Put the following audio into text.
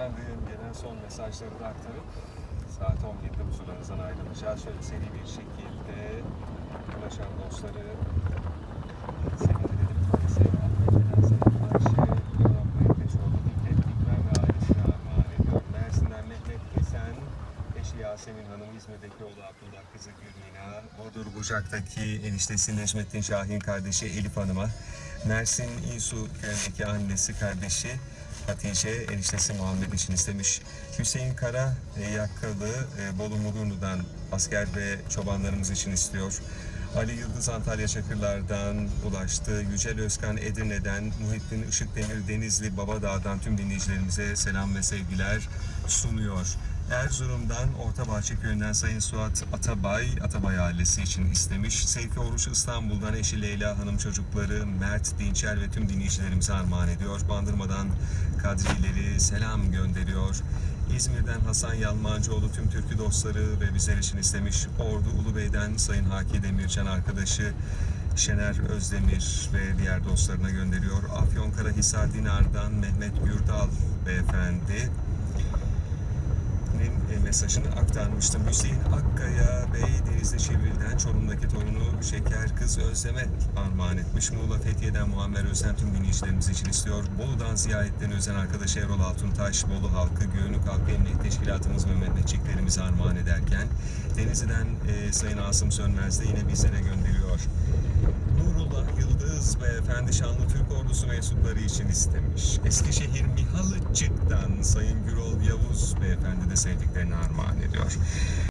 efendim gelen son mesajları da aktarıp saat 17'de huzurlarınızdan ayrılacağız. Şöyle seri bir şekilde ulaşan dostları Yasemin Hanım, İzmir'deki oğlu Abdullah, kızı Gülmina, Bodrum Bucak'taki eniştesi Necmettin Şahin kardeşi Elif Hanım'a, Mersin İnsu köyündeki annesi kardeşi Hatice eniştesi Muhammed için istemiş. Hüseyin Kara e, Yakkalı e, Bolu Mudurnu'dan asker ve çobanlarımız için istiyor. Ali Yıldız Antalya Çakırlar'dan ulaştı. Yücel Özkan Edirne'den, Muhittin Işıkdemir Denizli Babadağ'dan tüm dinleyicilerimize selam ve sevgiler sunuyor. Erzurum'dan Ortabahçe Köyü'nden Sayın Suat Atabay, Atabay ailesi için istemiş. Seyfi Oruç İstanbul'dan eşi Leyla Hanım çocukları Mert Dinçer ve tüm dinleyicilerimize armağan ediyor. Bandırma'dan Kadrileri selam gönderiyor. İzmir'den Hasan Yalmancıoğlu tüm türkü dostları ve bizler için istemiş. Ordu Ulubey'den Sayın Haki Demircan arkadaşı Şener Özdemir ve diğer dostlarına gönderiyor. Afyonkarahisar Dinar'dan Mehmet Gürdal beyefendi mesajını aktarmıştım. Hüseyin Akkaya Bey Denizli Çivril'den Çorum'daki torunu Şeker Kız Özlem'e armağan etmiş. Muğla Fethiye'den Muammer Özden tüm dinleyicilerimiz için istiyor. Bolu'dan ziyaretten özen arkadaş Erol Altuntaş, Bolu halkı, Göğünlük Halkı Emniyet Teşkilatımız ve Mehmetçiklerimizi armağan ederken Denizli'den e, Sayın Asım Sönmez de yine bizlere gönderiyor. Nurullah Yıldız beyefendi Şanlı Türk Ordusu mensupları için istemiş. Eskişehir Mihalıcık'tan Sayın Gürol Yavuz beyefendi de sevdiklerini armağan ediyor.